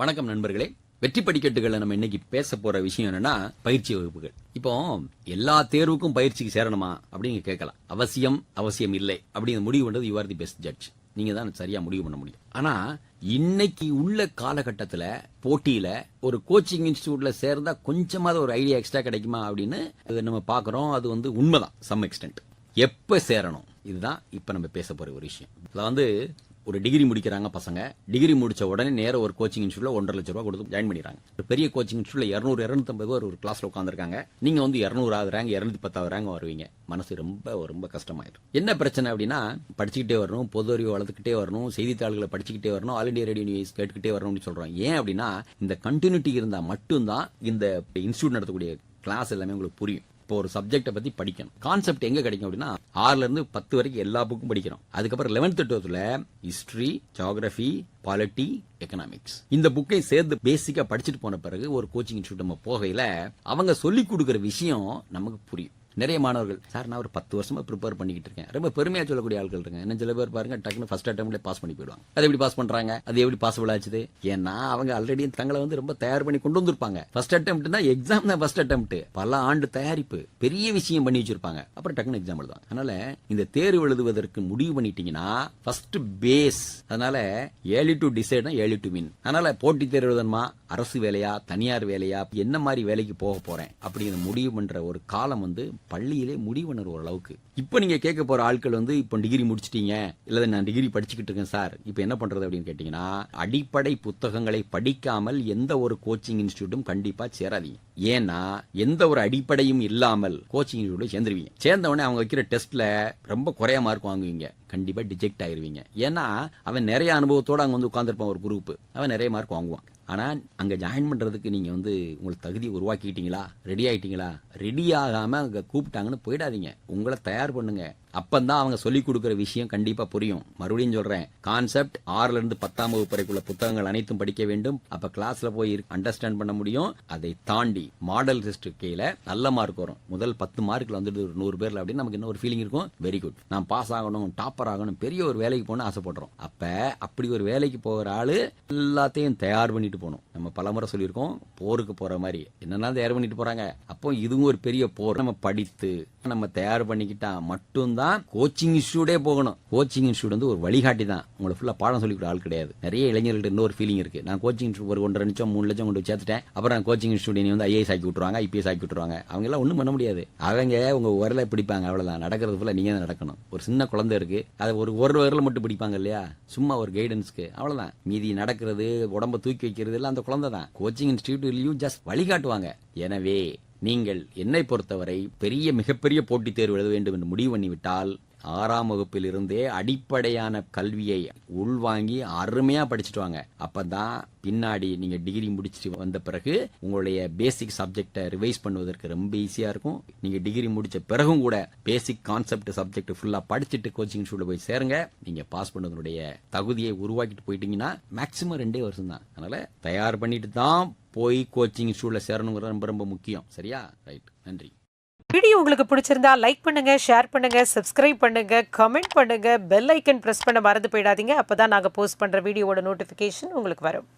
வணக்கம் நண்பர்களே. வெற்றி படிக்கட்டுகளை நம்ம இன்னைக்கு பேச போற விஷயம் என்னன்னா பயிற்சி வகுப்புகள். இப்போ எல்லா தேர்வுக்கும் பயிற்சிக்கு சேரணுமா அப்படின்னு கேட்கலாம். அவசியம் அவசியம் இல்லை அப்படிங்கிற முடிவு பண்றது you are the best judge நீங்க தான் சரியா முடிவு பண்ண முடியும். ஆனா இன்னைக்கு உள்ள காலகட்டத்தில் போட்டியில ஒரு கோச்சிங் இன்ஸ்டியூட்ல சேர்ந்தா கொஞ்சமாவது ஒரு ஐடியா எக்ஸ்ட்ரா கிடைக்குமா அப்படின்னு அதை நம்ம பாக்குறோம் அது வந்து உண்மைதான் சம் எக்ஸ்டென்ட் எப்ப சேரணும்? இதுதான் இப்ப நம்ம பேச போற ஒரு விஷயம். இதுல வந்து ஒரு டிகிரி முடிக்கிறாங்க பசங்க. டிகிரி முடிச்ச உடனே நேர ஒரு கோச்சிங் இன்ஸ்டியூட்ல ஒன்றரை லட்ச ரூபாய் கொடுத்து ஜாயின் பண்ணிடுறாங்க. ஒரு பெரிய கோச்சிங் இன்ஸ்டியூட்ல இரநூறு இரநூத்தம்பது பேர் ஒரு கிளாஸ்ல உட்காந்துருக்காங்க நீங்க வந்து இரநூறு ஆகுறாங்க இரநூத்தி பத்தாவது ரேங்க் வருவீங்க. மனசு ரொம்ப ரொம்ப கஷ்டமாயிடும் என்ன பிரச்சனை அப்படின்னா படிச்சுக்கிட்டே வரணும் பொது அறிவு வளர்த்துக்கிட்டே வரணும் செய்தித்தாள்களை படிச்சுக்கிட்டே வரணும் ஆல் இண்டியா ரேடியோ நியூஸ் கேட்டுக்கிட்டே வரணும்னு சொல்றோம் ஏன் அப்படின்னா இந்த கண்டினியூட்டி இருந்தா மட்டும்தான் இந்த இன்ஸ்டியூட் நடத்தக்கூடிய கிளாஸ் எல்லாமே உங்களுக்கு புரியும். இப்போ ஒரு சப்ஜெக்ட்டை பத்தி படிக்கணும். கான்செப்ட் எங்க கிடைக்கும் அப்படின்னா ஆறுல இருந்து பத்து வரைக்கும் எல்லா புக்கும் படிக்கிறோம். அதுக்கப்புறம் லெவன்த் டுவெல்த்ல ஹிஸ்டரி ஜியாகிரபி பாலிட்டி எக்கனாமிக்ஸ் இந்த புக்கை சேர்ந்து பேசிக்கா படிச்சுட்டு போன பிறகு ஒரு கோச்சிங் இன்ஸ்டியூட் நம்ம போகையில அவங்க சொல்லி கொடுக்குற விஷயம் நமக்கு புரியும். நிறைய மாணவர்கள் சார் நான் ஒரு பத்து வருஷமா ப்ரிப்பேர் பண்ணிக்கிட்டு இருக்கேன். ரொம்ப பெருமையாக சொல்லக்கூடிய ஆட்கள் இருக்காங்க. இன்னும் சில பேர் பாருங்க டக்குனு ஃபர்ஸ்ட் அட்டம்ல பாஸ் பண்ணி போயிடுவாங்க. அது எப்படி பாஸ் பண்றாங்க? அது எப்படி பாசிபிள் ஆச்சுது? ஏன்னா அவங்க ஆல்ரெடி தங்களை வந்து ரொம்ப தயார் பண்ணி கொண்டு வந்திருப்பாங்க. ஃபர்ஸ்ட் அட்டம்ப்ட்னா எக்ஸாம் தான் ஃபர்ஸ்ட் அட்டம்ப்ட் பல ஆண்டு தயாரிப்பு பெரிய விஷயம் பண்ணி வச்சிருப்பாங்க. அப்புறம் டக்குனு எக்ஸாம் எழுதுவாங்க. அதனால இந்த தேர்வு எழுதுவதற்கு முடிவு பண்ணிட்டீங்கன்னா ஃபர்ஸ்ட் பேஸ் அதனால early to decide early to win அதனால போட்டி தேர்வு எழுதணுமா? அரசு வேலையா? தனியார் வேலையா? என்ன மாதிரி வேலைக்கு போக போறேன்? அப்படிங்கிற முடிவு பண்ற ஒரு காலம் வந்து பள்ளியிலே முடிவு ஓரளவுக்கு. அளவுக்கு இப்போ நீங்கள் கேட்க போகிற ஆட்கள் வந்து இப்போ டிகிரி முடிச்சிட்டீங்க. இல்லை நான் டிகிரி படிச்சுக்கிட்டு இருக்கேன் சார். இப்போ என்ன பண்ணுறது அப்படின்னு கேட்டிங்கன்னா அடிப்படை புத்தகங்களை படிக்காமல் எந்த ஒரு கோச்சிங் இன்ஸ்டியூட்டும் கண்டிப்பாக சேராதீங்க. ஏன்னா எந்த ஒரு அடிப்படையும் இல்லாமல் கோச்சிங் இன்ஸ்டியூட்டில் சேர்ந்துருவீங்க. சேர்ந்தவொடனே அவங்க வைக்கிற டெஸ்ட்டில் ரொம்ப குறைய மார்க் வாங்குவீங்க. கண்டிப்பாக டிஜெக்ட் ஆயிருவீங்க. ஏன்னா அவன் நிறைய அனுபவத்தோடு அங்கே வந்து உட்காந்துருப்பான் ஒரு குரூப் அவன் நிறைய மார்க் வாங்குவான். ஆனால் அங்கே ஜாயின் பண்ணுறதுக்கு நீங்கள் வந்து உங்களுக்கு தகுதி உருவாக்கிட்டீங்களா? ரெடி ஆகிட்டீங்களா ரெடி ஆகாமல் அங்கே கூப்பிட்டாங்கன்னு போயிடாதீங்க. உங்களை தயார் பண்ணுங்கள் அப்பந்தான் அவங்க சொல்லிக் கொடுக்குற விஷயம் கண்டிப்பா புரியும். மறுபடியும் சொல்றேன் கான்செப்ட் ஆறுல இருந்து பத்தாம் வகுப்பு வரைக்குள்ள புத்தகங்கள் அனைத்தும் படிக்க வேண்டும். அப்ப கிளாஸ்ல போய் அண்டர்ஸ்டாண்ட் பண்ண முடியும். அதை தாண்டி மாடல் டெஸ்ட் கீழே நல்ல மார்க் வரும். முதல் பத்து மார்க்ல வந்துட்டு ஒரு நூறு பேர்ல அப்படின்னு நமக்கு இன்னொரு ஒரு ஃபீலிங் இருக்கும். வெரி குட் நான் பாஸ் ஆகணும் டாப்பர் ஆகணும் பெரிய ஒரு வேலைக்கு போகணும் ஆசைப்படுறோம். அப்ப அப்படி ஒரு வேலைக்கு போகிற ஆளு எல்லாத்தையும் தயார் பண்ணிட்டு போகணும். நம்ம பலமுறை சொல்லியிருக்கோம் போருக்கு போற மாதிரி. என்னென்ன தயார் பண்ணிட்டு போறாங்க? அப்போ இதுவும் ஒரு பெரிய போர். நம்ம படித்து நம்ம தயார் பண்ணிக்கிட்டா மட்டும்தான் கோச்சிங் இன்ஸ்டியூட்டே போகணும். கோச்சிங் இன்ஸ்டியூட் வந்து ஒரு வழிகாட்டி தான். உங்களை ஃபுல்லாக பாடம் சொல்லி கொடுக்குற ஆள் கிடையாது. நிறைய இளைஞர்கள்ட்ட இன்னொரு ஃபீலிங் இருக்கு. நான் கோச்சிங் இன்ஸ்டியூட் ஒரு ஒன்றரை லட்சம் மூணு லட்சம் கொண்டு சேர்த்துட்டேன். அப்புறம் நான் கோச்சிங் இன்ஸ்டியூட் நீ வந்து ஐஏஎஸ் ஆக்கி விட்டுருவாங்க ஐபிஎஸ் ஆக்கி விட்டுருவாங்க. அவங்க எல்லாம் ஒன்றும் பண்ண முடியாது. அவங்க உங்க உரலை பிடிப்பாங்க அவ்வளோதான் நடக்கிறது ஃபுல்லாக நீங்கள் தான் நடக்கணும். ஒரு சின்ன குழந்தை இருக்கு. அதை ஒரு ஒரு விரல மட்டும் பிடிப்பாங்க இல்லையா? சும்மா ஒரு கைடன்ஸ்க்கு அவ்வளோதான் மீதி நடக்கிறது உடம்ப தூக்கி வைக்கிறது எல்லாம் அந்த குழந்தை தான் கோச்சிங் இன்ஸ்டியூட்லையும் ஜஸ்ட் வழிகாட்டுவாங்க. எனவே நீங்கள் என்னை பொறுத்தவரை பெரிய மிகப்பெரிய போட்டித் தேர்வு எழுத வேண்டும் என்று முடிவு பண்ணிவிட்டால் ஆறாம் வகுப்பில் இருந்தே அடிப்படையான கல்வியை உள்வாங்கி அருமையா படிச்சுட்டு வாங்க. அப்பதான் பின்னாடி நீங்க டிகிரி முடிச்சுட்டு வந்த பிறகு உங்களுடைய பேசிக் சப்ஜெக்டை ரிவைஸ் பண்ணுவதற்கு ரொம்ப ஈஸியா இருக்கும். நீங்க டிகிரி முடிச்ச பிறகும் கூட பேசிக் கான்செப்ட் சப்ஜெக்ட் ஃபுல்லா படிச்சுட்டு கோச்சிங் இன்ஸ்டியூட்ல போய் சேருங்க. நீங்க பாஸ் பண்ணதனுடைய தகுதியை உருவாக்கிட்டு போயிட்டீங்கன்னா மேக்சிமம் ரெண்டே வருஷம் தான் அதனால தயார் பண்ணிட்டு தான் போய் கோச்சிங் இன்ஸ்டியூட்ல சேரணுங்கிறது ரொம்ப ரொம்ப முக்கியம். சரியா? ரைட் நன்றி. வீடியோ உங்களுக்கு பிடிச்சிருந்தா லைக் பண்ணுங்க ஷேர் பண்ணுங்க சப்ஸ்கிரைப் பண்ணுங்க கமெண்ட் பண்ணுங்க பெல் ஐக்கன் பிரஸ் பண்ண மறந்து போயிடாதீங்க. அப்பதான் நாங்க போஸ்ட் பண்ற வீடியோவோட நோட்டிபிகேஷன் உங்களுக்கு வரும்.